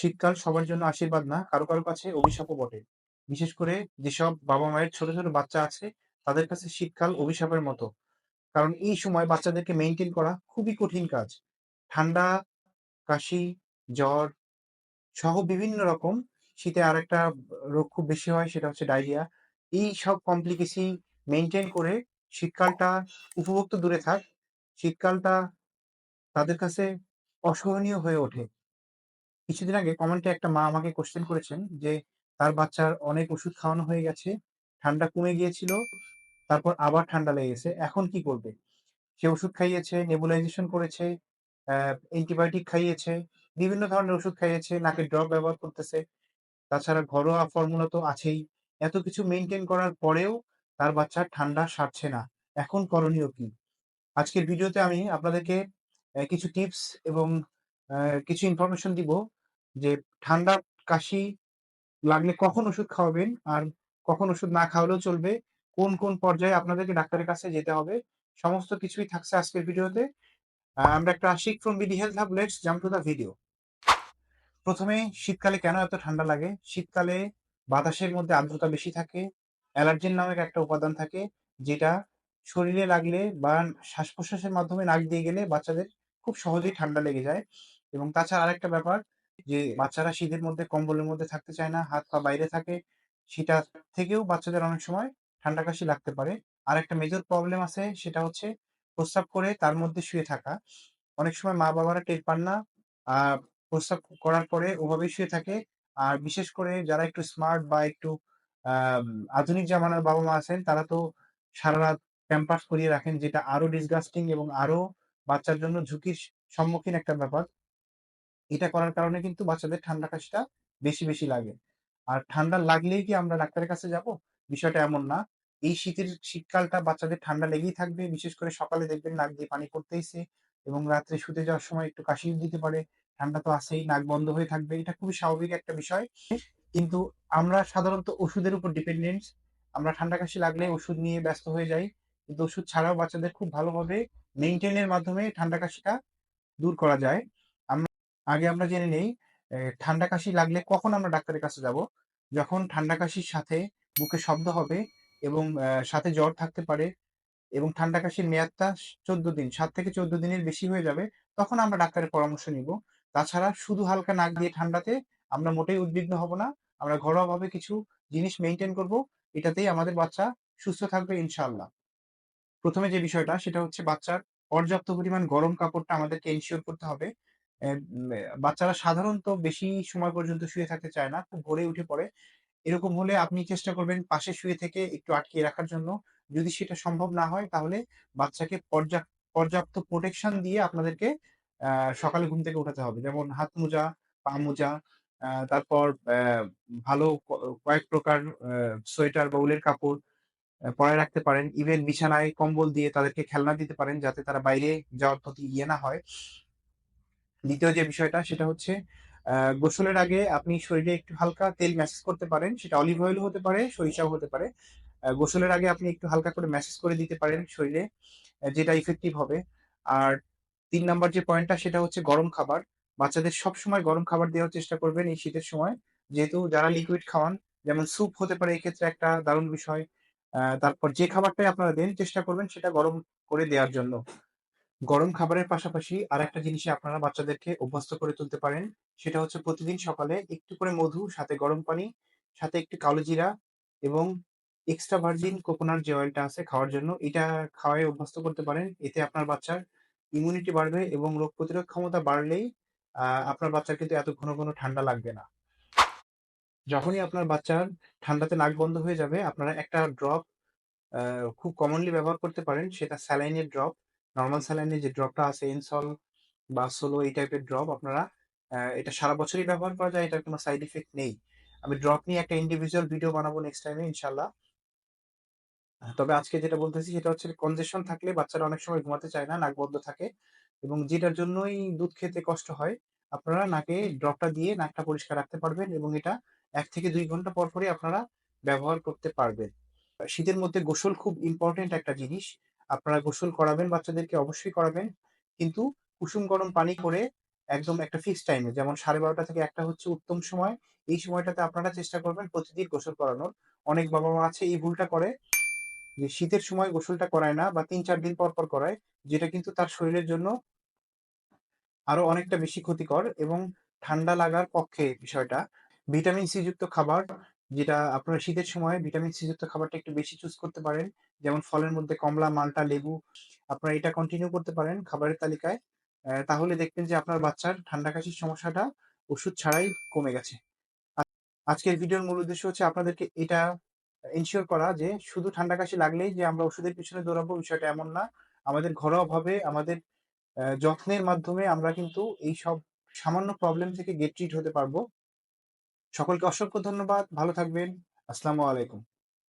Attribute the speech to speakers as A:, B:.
A: শীতকাল সবার জন্য আশীর্বাদ না, কারও, কারও কাছে অভিশাপও বটে। বিশেষ করে যেসব বাবা-মায়ের ছোট, ছোট বাচ্চা আছে তাদের কাছে শীতকাল অভিশাপের মতো। কারণ এই সময় বাচ্চাদেরকে মেনটেন করা খুবই কঠিন কাজ। ঠান্ডা, কাশি, জ্বর সহ বিভিন্ন রকম শীতে আরেকটা রোগ খুব বেশি হয় সেটা হচ্ছে ডায়রিয়া। এই সব কমপ্লিকেসি মেনটেন করে শীতকালটা উপভোগ তো দূরে থাক, শীতকালটা তাদের কাছে অসহনীয় হয়ে ওঠে। কিছুদিন আগে কমেন্টে একটা মা আমাকে কোয়েশ্চেন করেছেন যে, তার বাচ্চার অনেক ওষুধ খাওয়ানো হয়ে গেছে, ঠান্ডা কমে গিয়েছিল, তারপর আবার ঠান্ডা লেগেছে। এখন কি করবে? সে ওষুধ খাইয়েছে, নেবুলাইজেশন করেছে, অ্যা অ্যান্টিবায়োটিক খাইয়েছে, বিভিন্ন ধরনের ওষুধ খাইয়েছে, নাকের ড্রপ ব্যবহার করতেছে। তাছাড়া ঘরোয়া ফর্মুলা তো আছেই। এত কিছু মেনটেন করার পরেও তার বাচ্চার ঠান্ডা সারছে না। এখন করণীয় কি? আজকের ভিডিওতে আমি আপনাদেরকে কিছু টিপস এবং কিছু ইনফরমেশন দিব যে ঠান্ডা, কাশি লাগলে কখন ওষুধ খাওয়াবেন আর কখন ওষুধ না খাওয়ালেও চলবে। কোন, কোন পর্যায়ে আপনাদেরকে ডাক্তারের কাছে যেতে হবে। সমস্ত কিছুই থাকছে আজকের ভিডিওতে। আমরা একটা শিখ from BD Health Hub let's jump to the video. প্রথমে শীতকালে কেন এত ঠান্ডা লাগে? শীতকালে বাতাসের মধ্যে আর্দ্রতা বেশি থাকে। অ্যালার্জেন নামের একটা উপাদান থাকে যেটা শরীরে লাগলে বা শ্বাস-প্রশ্বাসের মাধ্যমে নাক দিয়ে গেলে বাচ্চাদের খুব সহজেই ঠান্ডা লেগে যায়। এবং তাছাড়া আরেকটা ব্যাপার যে বাচ্চারা শীতের মধ্যে কম্বলের মধ্যে থাকতে চায় না, হাত পা বাইরে থাকে। সেটা থেকেও বাচ্চাদের অনেক সময় ঠান্ডা কাশি লাগতে পারে। আর একটা মেজর প্রবলেম আছে সেটা হচ্ছে প্রস্রাব করে তার মধ্যে শুয়ে থাকা। অনেক সময় মা-বাবারা টের পান না। প্রস্রাব করার পরে ওভাবেই শুয়ে থাকে। আর বিশেষ করে যারা একটু স্মার্ট বা একটু আধুনিক জামানার বাবা-মা আছেন তারা তো সারারাত প্যাম্পার্স করিয়ে রাখেন যেটা আরও ডিসগাস্টিং এবং আরও বাচ্চার জন্য ঝুঁকির সম্মুখীন একটা ব্যাপার। এটা করার কারণে কিন্তু বাচ্চাদের ঠান্ডা কাশিটা বেশি, বেশি লাগে। আর ঠান্ডা লাগলেই কি আমরা ডাক্তারের কাছে যাব? বিষয়টা এমন না। এই শীতের শীতকালটা বাচ্চাদের ঠান্ডা লেগেই থাকবে। বিশেষ করে সকালে দেখবেন নাক দিয়ে পানি পড়তেইছে এবং রাত্রে শুতে যাওয়ার সময় একটু কাশি দিতে পারে। ঠান্ডা তো আছেই, নাক বন্ধ হয়ে থাকবে। এটা খুবই স্বাভাবিক একটা বিষয়। কিন্তু আমরা সাধারণত ওষুধের উপর ডিপেন্ডেন্ট। আমরা ঠান্ডা কাশি লাগলে ওষুধ নিয়ে ব্যস্ত হয়ে যাই। কিন্তু ওষুধ ছাড়াও বাচ্চাদের খুব ভালোভাবে মেইনটেইন এর মাধ্যমে ঠান্ডা কাশিটা দূর করা যায়। আগে আমরা জেনে নেই ঠান্ডা কাশি লাগলে কখন আমরা ডাক্তারের কাছে যাব? যখন ঠান্ডা কাশির সাথে বুকে শব্দ হবে এবং সাথে জ্বর থাকতে পারে এবং ঠান্ডা কাশির মেয়াদটা চোদ্দ দিন, সাত থেকে ১৪ দিনের বেশি হয়ে যাবে, তখন আমরা ডাক্তারের পরামর্শ নিব। তাছাড়া শুধু হালকা নাক দিয়ে ঠান্ডাতে আমরা মোটেই উদ্বিগ্ন হব না। আমরা ঘরোয়াভাবে কিছু জিনিস মেনটেন করব। এটাতেই আমাদের বাচ্চা সুস্থ থাকবে ইনশাআল্লাহ। প্রথমে যে বিষয়টা সেটা হচ্ছে বাচ্চার পর্যাপ্ত পরিমাণ গরম কাপড়টা আমাদেরকে এনশিওর করতে হবে। বাচ্চারা সাধারণত বেশি সময় পর্যন্ত শুয়ে থাকতে চায় না। খুব ভোরে উঠে পড়ে। এরকম হলে আপনি চেষ্টা করবেন পাশে শুয়ে থেকে একটু আটকিয়ে রাখার জন্য। যদি সেটা সম্ভব না হয় তাহলে বাচ্চাকে পর্যাপ পর্যাপ্ত প্রোটেকশন দিয়ে আপনাদেরকে সকালে ঘুম থেকে উঠাতে হবে। যেমন হাত মোজা, পা মোজা, তারপর ভালো কয়েক প্রকার সোয়েটার বা উলের কাপড় পরায় রাখতে পারেন। ইভেন বিছানায় কম্বল দিয়ে তাদেরকে খেলনা দিতে পারেন যাতে তারা বাইরে যাওয়ার প্রতি ইয়ে না হয়। দ্বিতীয় যে বিষয়টা সেটা হচ্ছে গোসলের আগে আপনি শরীরে একটু হালকা তেল ম্যাসাজ করতে পারেন। সেটা অলিভ অয়েলও হতে পারে, সরিষাও হতে পারে। গোসলের আগে আপনি একটু হালকা করে ম্যাসাজ করে দিতে পারেন শরীরে, যেটা ইফেক্টিভ হবে। আর তিন নাম্বার যে পয়েন্টটা সেটা হচ্ছে গরম খাবার। বাচ্চাদের সবসময় গরম খাবার দেওয়ার চেষ্টা করবেন এই শীতের সময়। যেহেতু যারা লিকুইড খাওয়ান, যেমন স্যুপ হতে পারে এক্ষেত্রে একটা দারুণ বিষয়। তারপর যে খাবারটাই আপনারা দেন চেষ্টা করবেন সেটা গরম করে দেওয়ার জন্য। গরম খাবারের পাশাপাশি আরেকটা জিনিসে আপনারা বাচ্চাদেরকে অভ্যস্ত করে তুলতে পারেন। সেটা হচ্ছে প্রতিদিন সকালে একটু করে মধু, সাথে গরম পানি, সাথে একটু কালো জিরা এবং এক্সট্রা ভার্জিন কোকোনাট যে অয়েলটা আছে খাওয়ার জন্য, এটা খাওয়ায়ে অভ্যস্ত করতে পারেন। এতে আপনার বাচ্চার ইমিউনিটি বাড়বে এবং রোগ প্রতিরোধ ক্ষমতা বাড়লেই আপনার বাচ্চার কিন্তু এত ঘন, ঘন ঠান্ডা লাগবে না। যখনই আপনার বাচ্চার ঠান্ডাতে নাক বন্ধ হয়ে যাবে, আপনারা একটা ড্রপ খুব কমনলি ব্যবহার করতে পারেন। সেটা স্যালাইনের ড্রপ। নরমাল স্যালাইনে যে ড্রপটা আছে এনসল বা সোলো এই টাইপের ড্রপ আপনারা এটা সারা বছরই ব্যবহার করা যায়। এটার কোনো সাইড ইফেক্ট নেই। আমি ড্রপ নিয়ে একটা ইন্ডিভিজুয়াল ভিডিও বানাবো নেক্সট টাইমে ইনশাআল্লাহ। আ তবে আজকে যেটা বলতেছি সেটা হচ্ছে কনজেশন থাকলে বাচ্চারা অনেক সময় ঘুমাতে চায় না, নাক বন্ধ থাকে এবং যেটার জন্যই দুধ খেতে কষ্ট হয়, আপনারা নাকে ড্রপটা দিয়ে নাকটা পরিষ্কার রাখতে পারবেন এবং এটা এক থেকে দুই ঘণ্টা পর, পরই আপনারা ব্যবহার করতে পারবেন। শীতের মধ্যে গোসল খুব ইম্পোর্টেন্ট একটা জিনিস। আপনারা গোসল করাবেন বাচ্চাদেরকে অবশ্যই করাবেন। কিন্তু কুসুম গরম পানি করে একদম একটা ফিক্সড টাইমে যেমন 12:30 থেকে একটা হচ্ছে উত্তম সময়। এই সময়টাতে আপনারা চেষ্টা করবেন প্রতিদিন গোসল করানোর। অনেক বাবা-মা আছে এই ভুলটা করে যে শীতের সময় গোসলটা করায় না বা ৩-৪ দিন পর, পর করায়। যেটা কিন্তু তার শরীরের জন্য আরও অনেকটা বেশি ক্ষতিকর এবং ঠান্ডা লাগার পক্ষে বিষয়টা। ভিটামিন সি যুক্ত খাবার যেটা আপনারা শীতের সময় ভিটামিন সি যুক্ত খাবারটা একটু বেশি চুজ করতে পারেন। যেমন ফলের মধ্যে কমলা, মাল্টা, লেবু আপনারা এটা কন্টিনিউ করতে পারেন খাবারের তালিকায়। তাহলে দেখবেন যে আপনার বাচ্চার ঠান্ডা কাশির সমস্যাটা ওষুধ ছাড়াই কমে গেছে। আজকের ভিডিওর মূল উদ্দেশ্য হচ্ছে আপনাদেরকে এটা এনশিওর করা যে শুধু ঠান্ডা কাশি লাগলেই যে আমরা ওষুধের পিছনে দৌড়াবো বিষয়টা এমন না। আমাদের ঘরোয়াভাবে আমাদের যত্নের মাধ্যমে আমরা কিন্তু এইসব সামান্য প্রবলেম থেকে গেট রিড হতে পারব। সকলকে অসংখ্য ধন্যবাদ। ভালো থাকবেন। আসসালামু আলাইকুম।